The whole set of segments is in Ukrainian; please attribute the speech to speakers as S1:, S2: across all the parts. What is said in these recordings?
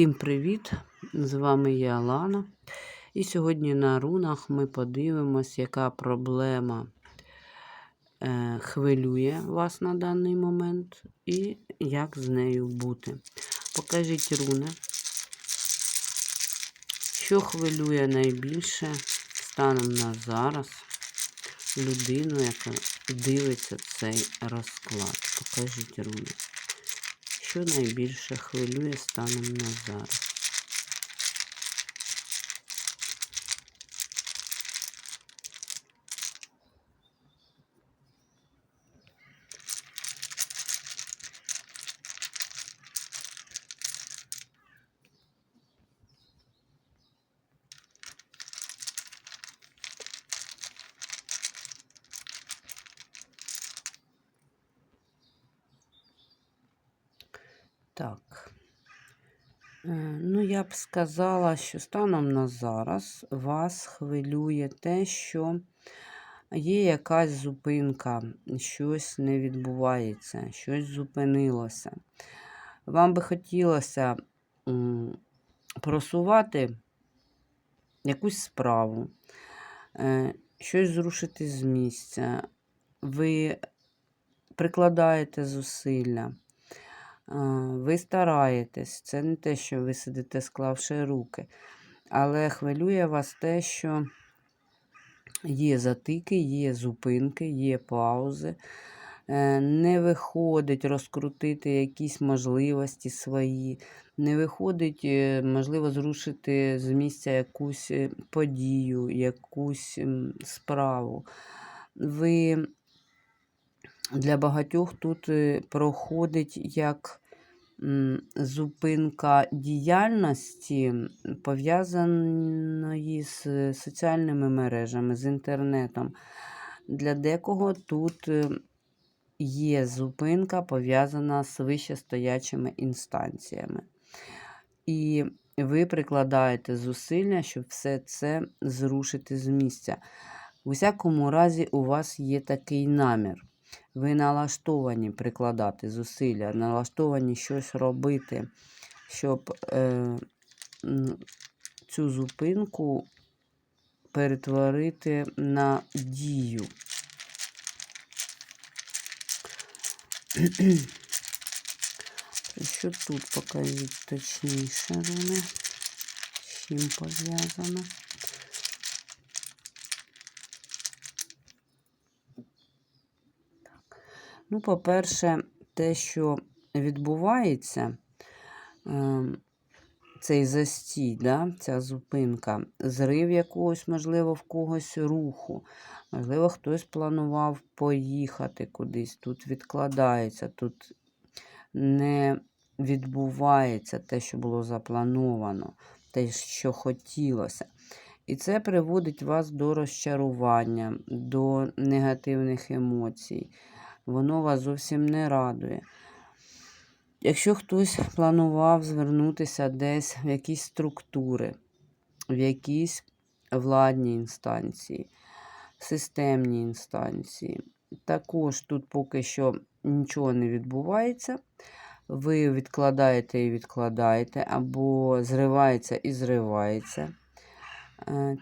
S1: Всім привіт! З вами я Алана. І сьогодні на рунах ми подивимось, яка проблема е, хвилює вас на даний момент і як з нею бути. Покажіть руни, що хвилює найбільше станом на зараз людину, яка дивиться цей розклад. Покажіть руни. Що найбільше хвилює станом на зараз? Так. Е, Ну, я б сказала, що станом на зараз вас хвилює те, що є якась зупинка, щось не відбувається, щось зупинилося. Вам би хотілося просувати якусь справу, е, щось зрушити з місця. Ви прикладаєте зусилля. Ви стараєтесь, це не те, що ви сидите, склавши руки. Але хвилює вас те, що є затики, є зупинки, є паузи. Е, Не виходить розкрутити якісь можливості свої, не виходить, е, можливо, зрушити з місця якусь е, подію, якусь справу. Ви для багатьох тут проходить як зупинка діяльності, пов'язаної з соціальними мережами, з інтернетом. Для декого тут е, є зупинка пов'язана з вищестоячими інстанціями. І ви прикладаєте зусилля, щоб все це зрушити з місця. У всякому разі, у вас є такий намір. Ви налаштовані прикладати зусилля, налаштовані щось робити, щоб е, цю зупинку перетворити на дію. Що тут покажіть точніше, чим пов'язано? Ну, по-перше, те, що відбувається, ем, цей застій, да, ця зупинка, зрив якогось, можливо, в когось руху. Можливо, хтось планував поїхати кудись, тут відкладається, тут не відбувається те, що було заплановано, те, що хотілося. І це приводить вас до розчарування, до негативних емоцій. Воно вас зовсім не радує. Якщо хтось планував звернутися десь в якісь структури, в якісь владні інстанції, системні інстанції, також тут поки що нічого не відбувається. Ви відкладаєте і відкладаєте, або зривається і зривається е,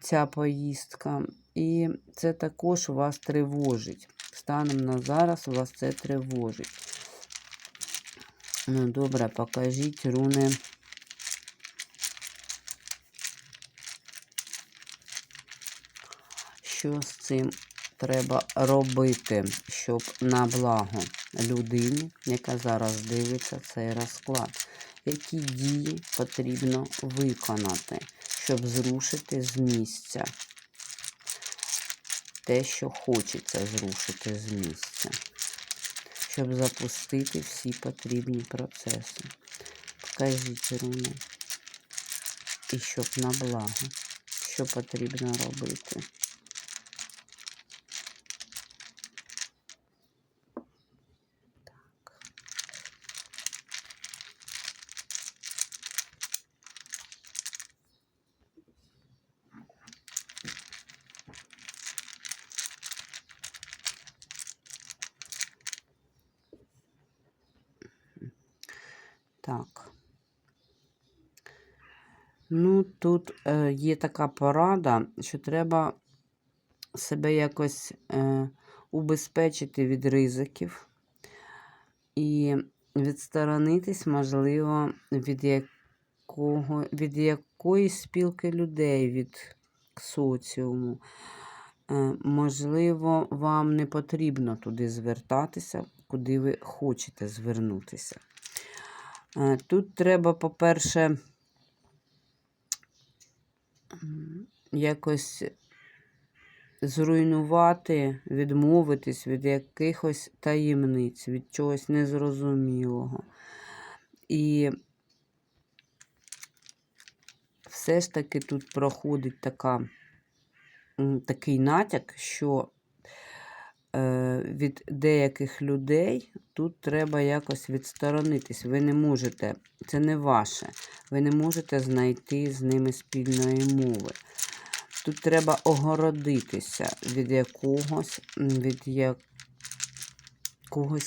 S1: ця поїздка. І це також вас тривожить. Станом на зараз вас це тривожить. Ну, добре, покажіть руни. Що з цим треба робити, щоб на благо людині, яка зараз дивиться цей розклад? Які дії потрібно виконати, щоб зрушити з місця? Те, що хочеться зрушити з місця щоб запустити всі потрібні процеси. Покажіть руни. І щоб на благо, що потрібно робити. Так. Ну, тут е, є така порада, що треба себе якось е, убезпечити від ризиків і відсторонитись, можливо, від якого, від якоїсь спілки людей, від соціуму. Е, можливо, вам не потрібно туди звертатися, куди ви хочете звернутися. Е, Тут треба, по-перше, якось зруйнувати, відмовитись від якихось таємниць, від чогось незрозумілого. І все ж таки тут проходить така, такий натяк, що від деяких людей тут треба якось відсторонитись. Ви не можете, це не ваше, ви не можете знайти з ними спільної мови. Тут треба огородитися від якогось, від якогось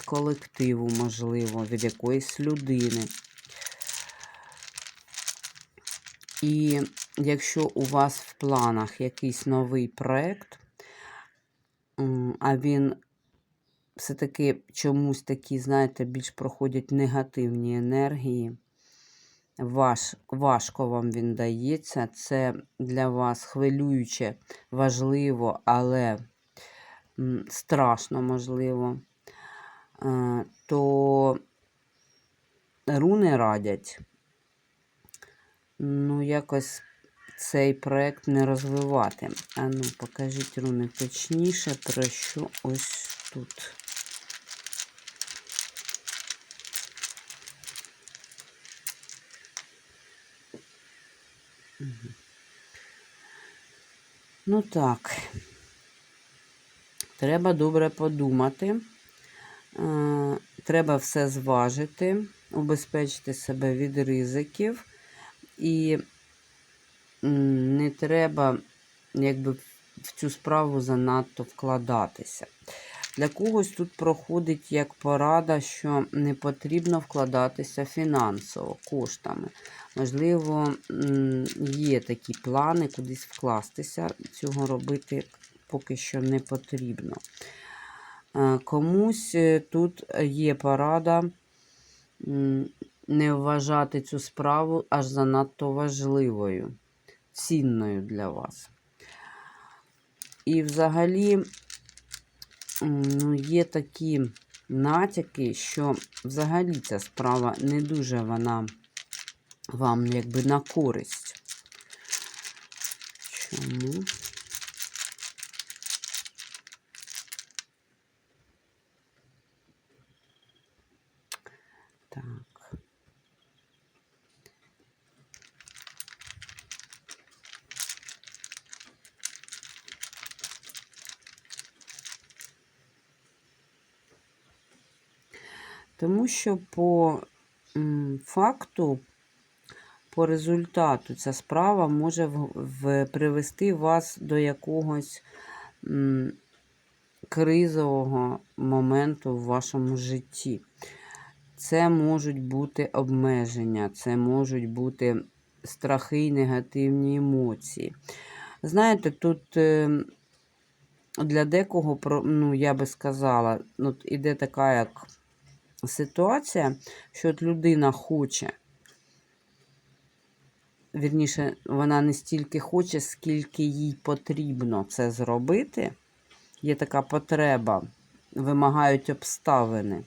S1: колективу, можливо, від якоїсь людини. І якщо у вас в планах якийсь новий проєкт, а він все-таки чомусь такі, знаєте, більш проходять негативні енергії, важ, важко вам він дається. Це для вас хвилююче, важливо, але страшно можливо, Е, то руни радять, ну, якось цей проект не розвивати. А ну, покажіть руни точніше, про що ось тут. Ну так, треба добре подумати. Треба все зважити, убезпечити себе від ризиків. І не треба якби, в цю справу занадто вкладатися. Для когось тут проходить як порада, що не потрібно вкладатися фінансово коштами. Можливо, є такі плани кудись вкластися, цього робити поки що не потрібно. Е, Комусь е, тут є порада не вважати цю справу аж занадто важливою, цінною для вас. І взагалі ну, є такі натяки, що взагалі ця справа не дуже вона вам якби на користь. Чому? Так. Тому що по факту, по результату ця справа може привести вас до якогось кризового моменту в вашому житті. Це можуть бути обмеження, це можуть бути страхи і негативні емоції. Знаєте, тут е, для декого, ну, я би сказала, от іде така як ситуація, що от людина хоче, вірніше, вона не стільки хоче, скільки їй потрібно це зробити. Є така потреба, вимагають обставини.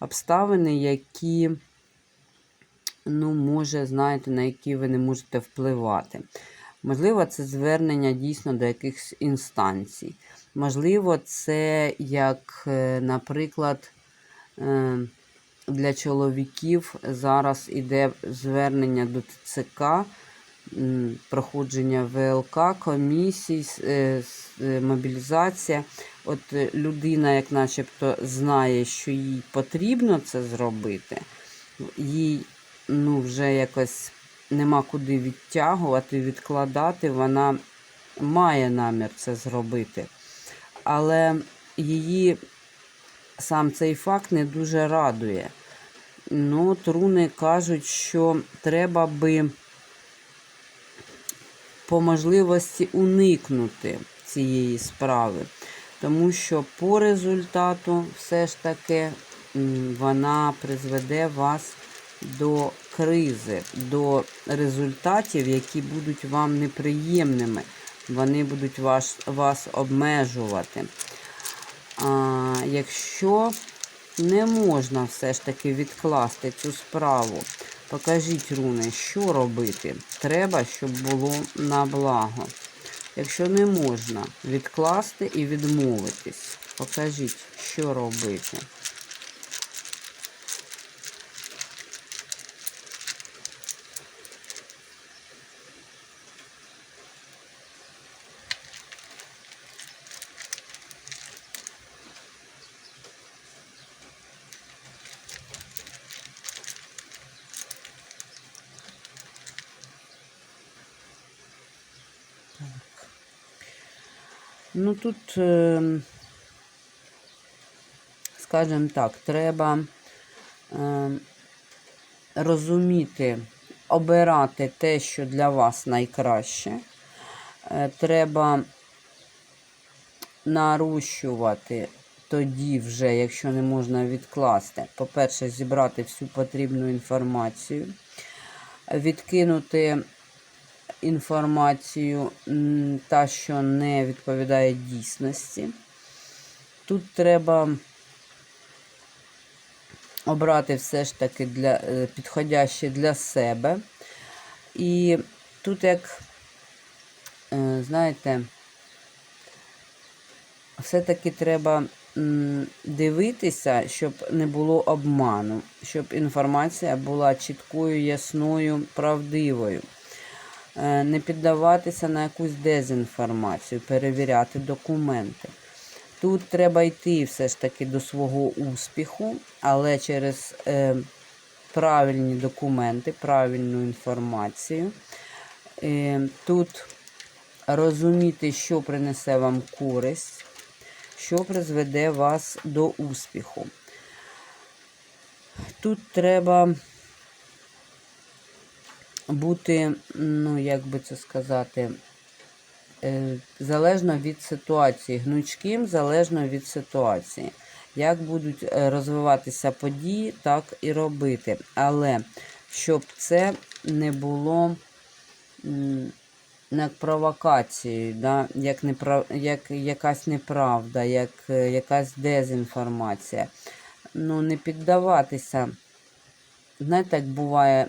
S1: Обставини, які, ну, може, знаєте, на які ви не можете впливати. Можливо, це звернення дійсно до якихось інстанцій. Можливо, це як, е, наприклад, е, для чоловіків зараз іде звернення до ТЦК, проходження ВЛК, комісій, е, е, мобілізація. От е, людина, як начебто, знає, що їй потрібно це зробити, їй ну, вже якось нема куди відтягувати, відкладати. Вона має намір це зробити. Але її сам цей факт не дуже радує. Ну, от руни кажуть, що треба би по можливості уникнути цієї справи. Тому що по результату все ж таки вона призведе вас до кризи, до результатів, які будуть вам неприємними. Вони будуть вас, вас обмежувати. А, якщо не можна все ж таки відкласти цю справу, покажіть руни, що робити. Треба, щоб було на благо. Якщо не можна відкласти і відмовитись, покажіть, що робити. Тут, е, скажімо так, треба е, розуміти, обирати те, що для вас найкраще. Е, Треба нарощувати тоді вже, якщо не можна відкласти. По-перше, зібрати всю потрібну інформацію, відкинути інформацію, та, що не відповідає дійсності. Тут треба обрати все ж таки для, е, підходяще для себе. І тут, як, е, знаєте, все-таки треба дивитися, щоб не було обману, щоб інформація була чіткою, ясною, правдивою. Е, Не піддаватися на якусь дезінформацію, перевіряти документи. Тут треба йти все ж таки до свого успіху, але через е, правильні документи, правильну інформацію. Е, тут розуміти, що принесе вам користь, що призведе вас до успіху. Тут треба бути, ну, як би це сказати, е, залежно від ситуації, гнучким залежно від ситуації. Як будуть е, розвиватися події, так і робити. Але щоб це не було як провокацією, да? як, неправ... як якась неправда, як е, якась дезінформація. Ну, не піддаватися. Знаєте, як буває,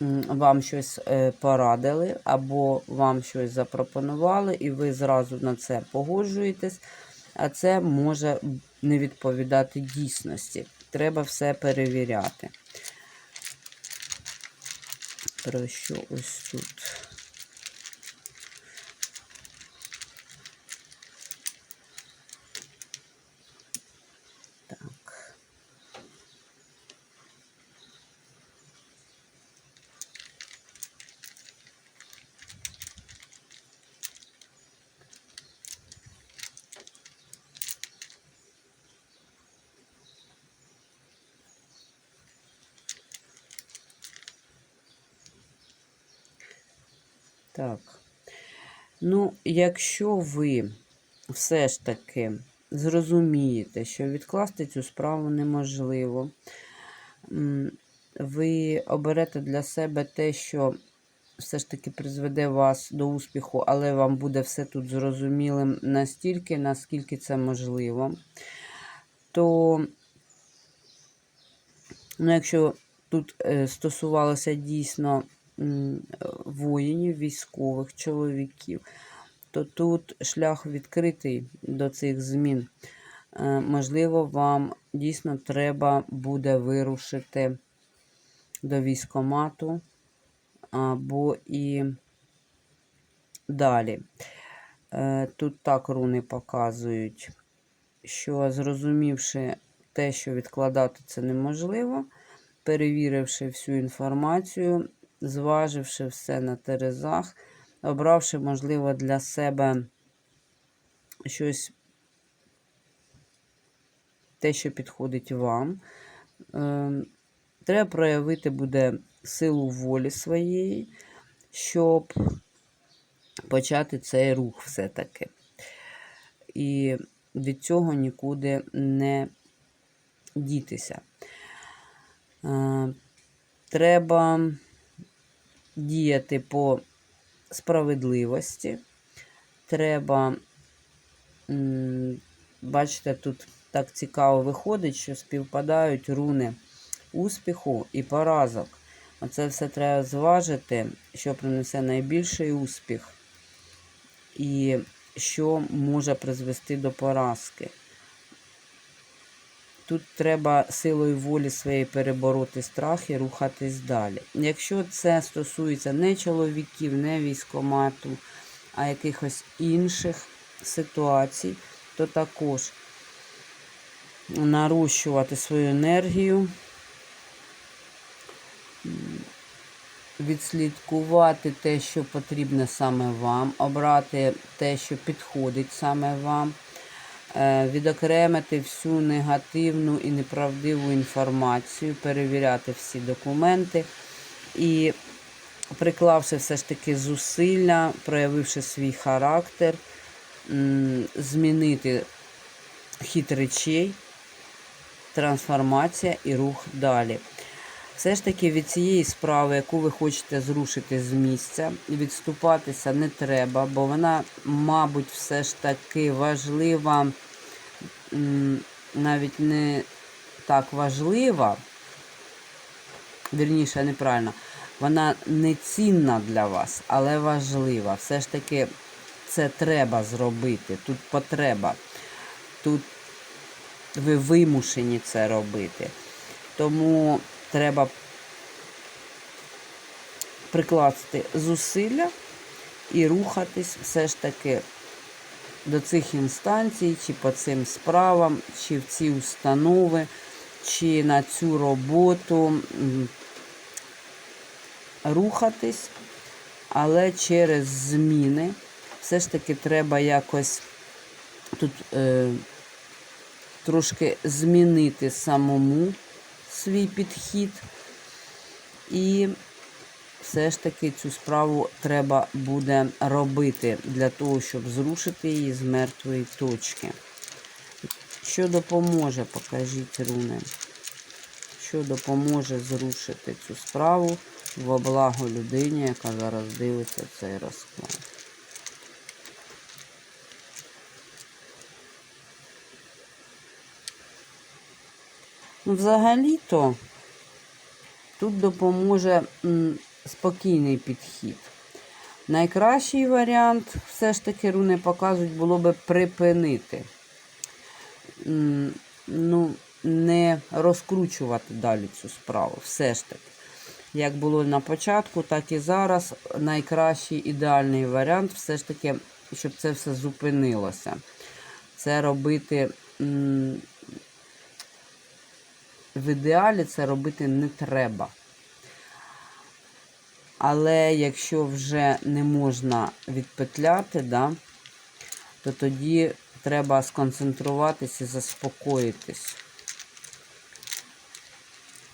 S1: вам щось е, порадили, або вам щось запропонували, і ви зразу на це погоджуєтесь, а це може не відповідати дійсності. Треба все перевіряти. Про що ось тут? Так. Ну, якщо ви все ж таки зрозумієте, що відкласти цю справу неможливо, ви оберете для себе те, що все ж таки призведе вас до успіху, але вам буде все тут зрозумілим настільки, наскільки це можливо, то, ну, якщо тут е, стосувалося дійсно воїнів, військових, чоловіків, то тут шлях відкритий до цих змін. Е, Можливо, вам дійсно треба буде вирушити до військомату або і далі. Е, Тут так руни показують, що зрозумівши те, що відкладати це неможливо, перевіривши всю інформацію, зваживши все на терезах, обравши, можливо, для себе щось, те, що підходить вам. Е, Треба проявити буде силу волі своєї, щоб почати цей рух все-таки. І від цього нікуди не дітися. Е, Треба діяти по справедливості. Треба, бачите, тут так цікаво виходить, що співпадають руни успіху і поразок. Оце все треба зважити, що принесе найбільший успіх, і що може призвести до поразки. Тут треба силою волі своєї перебороти страх і рухатись далі. Якщо це стосується не чоловіків, не військомату, а якихось інших ситуацій, то також нарощувати свою енергію, відслідкувати те, що потрібне саме вам, обрати те, що підходить саме вам, відокремити всю негативну і неправдиву інформацію, перевіряти всі документи і, приклавши все ж таки зусилля, проявивши свій характер, змінити хід речей, трансформація і рух далі. Все ж таки від цієї справи, яку ви хочете зрушити з місця, відступатися не треба, бо вона, мабуть, все ж таки важлива, навіть не так важлива, вірніше, неправильно, вона не цінна для вас, але важлива. Все ж таки це треба зробити. Тут потреба. Тут ви вимушені це робити. Тому треба прикласти зусилля і рухатись все ж таки до цих інстанцій, чи по цим справам, чи в ці установи, чи на цю роботу рухатись, але через зміни. Все ж таки треба якось тут е, трошки змінити самому свій підхід. І все ж таки цю справу треба буде робити для того, щоб зрушити її з мертвої точки. Що допоможе, покажіть руни. Що допоможе зрушити цю справу во благо людині, яка зараз дивиться цей розклад. Взагалі-то тут допоможе спокійний підхід. Найкращий варіант, все ж таки, руни показують, було би припинити. Ну, не розкручувати далі цю справу. Все ж таки. Як було на початку, так і зараз. Найкращий ідеальний варіант, все ж таки, щоб це все зупинилося. Це робити. В ідеалі це робити не треба. Але якщо вже не можна відпетляти, да, то тоді треба сконцентруватися і заспокоїтись.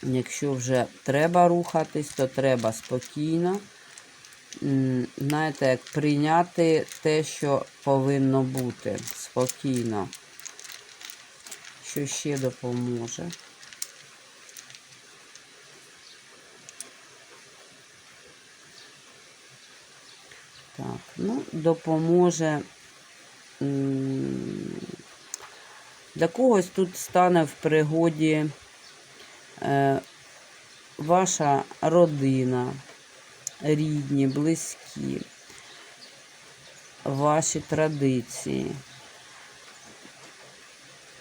S1: Якщо вже треба рухатись, то треба спокійно. Знаєте, як прийняти те, що повинно бути. Спокійно. Що ще допоможе? Так, ну, допоможе. Для когось тут стане в пригоді е, ваша родина, рідні, близькі, ваші традиції.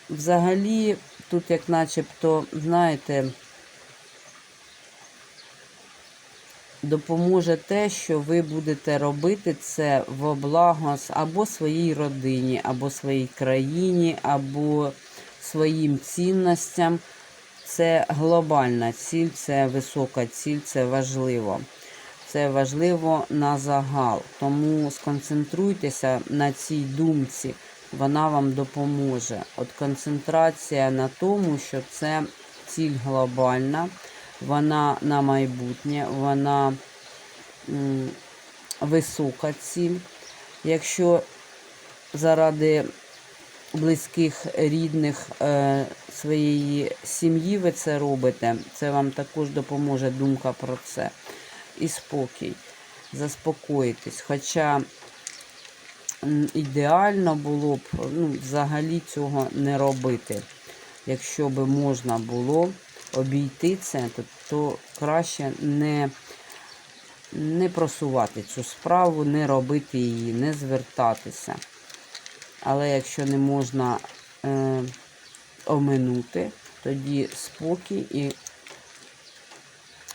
S1: Взагалі, тут, як начебто, знаєте, допоможе те, що ви будете робити це в благо або своїй родині, або своїй країні, або своїм цінностям. Це глобальна ціль, це висока ціль, це важливо. Це важливо на загал. Тому сконцентруйтеся на цій думці, вона вам допоможе. От концентрація на тому, що це ціль глобальна, вона на майбутнє, вона висока ціль. Якщо заради близьких, рідних е, своєї сім'ї ви це робите, це вам також допоможе думка про це. І спокій. Заспокоїтесь. Хоча ідеально було б ну, взагалі цього не робити. Якщо би можна було обійти це, то, краще не, не просувати цю справу, не робити її, не звертатися. Але якщо не можна е, оминути, тоді спокій і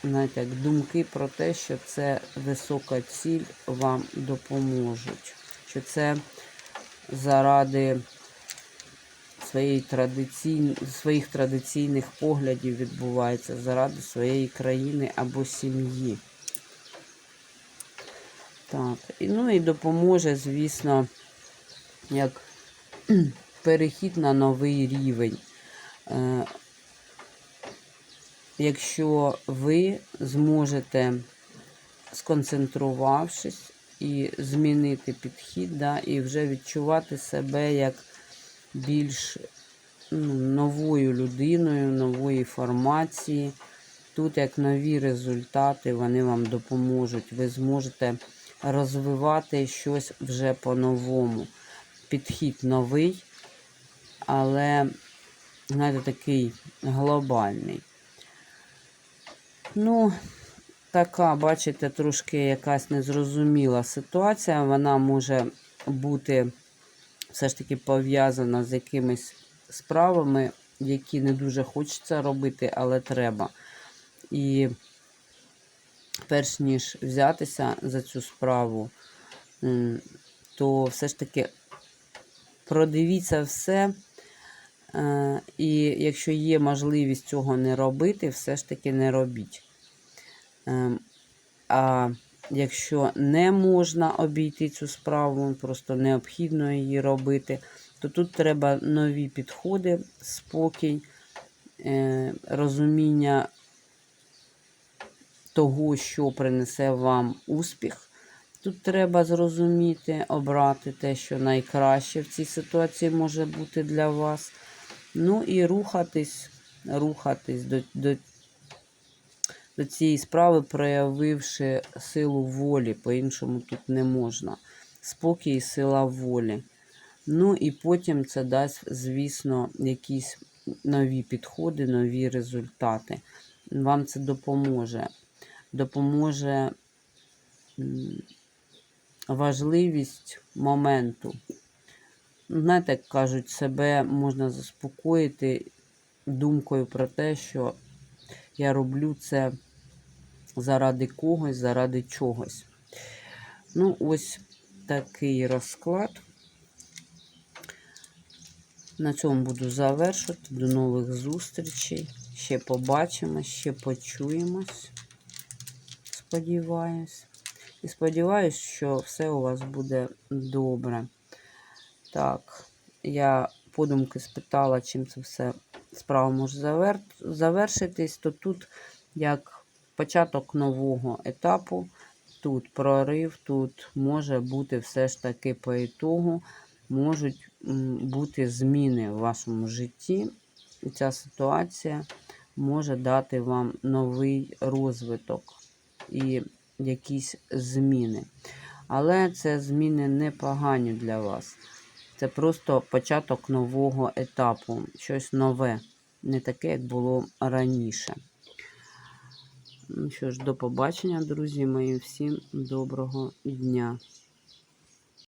S1: знаєте, як думки про те, що це висока ціль вам допоможуть. Що це заради своєї традиційн... своїх традиційних поглядів відбувається, заради своєї країни або сім'ї. Так, і, ну і допоможе, звісно, як перехід на новий рівень. Е, якщо ви зможете, сконцентрувавшись і змінити підхід, да, і вже відчувати себе як більш ну, новою людиною, нової формації. Тут як нові результати, вони вам допоможуть. Ви зможете розвивати щось вже по-новому. Підхід новий, але, знаєте, такий глобальний. Ну, така, бачите, трошки якась незрозуміла ситуація. Вона може бути все ж таки пов'язана з якимись справами, які не дуже хочеться робити, але треба. І перш ніж взятися за цю справу, то все ж таки продивіться все. Е, І якщо є можливість цього не робити, все ж таки не робіть. Ем, А якщо не можна обійти цю справу, просто необхідно її робити, то тут треба нові підходи, спокій, е, розуміння того, що принесе вам успіх. Тут треба зрозуміти, обрати те, що найкраще в цій ситуації може бути для вас. Ну і рухатись, рухатись до, до, до цієї справи, проявивши силу волі, по-іншому тут не можна. Спокій і сила волі. Ну і потім це дасть, звісно, якісь нові підходи, нові результати. Вам це допоможе. Допоможе важливість моменту. Знаєте, як кажуть, себе можна заспокоїти думкою про те, що я роблю це заради когось, заради чогось. Ну, ось такий розклад. На цьому буду завершувати. До нових зустрічей. Ще побачимось, ще почуємось. Сподіваюсь. І сподіваюсь, що все у вас буде добре. Так, я подумки спитала, чим це все справа може завершитись, то тут як початок нового етапу, тут прорив, тут може бути все ж таки по ітогу, можуть бути зміни в вашому житті. І ця ситуація може дати вам новий розвиток і якісь зміни. Але це зміни не погані для вас. Це просто початок нового етапу, щось нове, не таке, як було раніше. Ну що ж, до побачення, друзі мої. Всім доброго дня.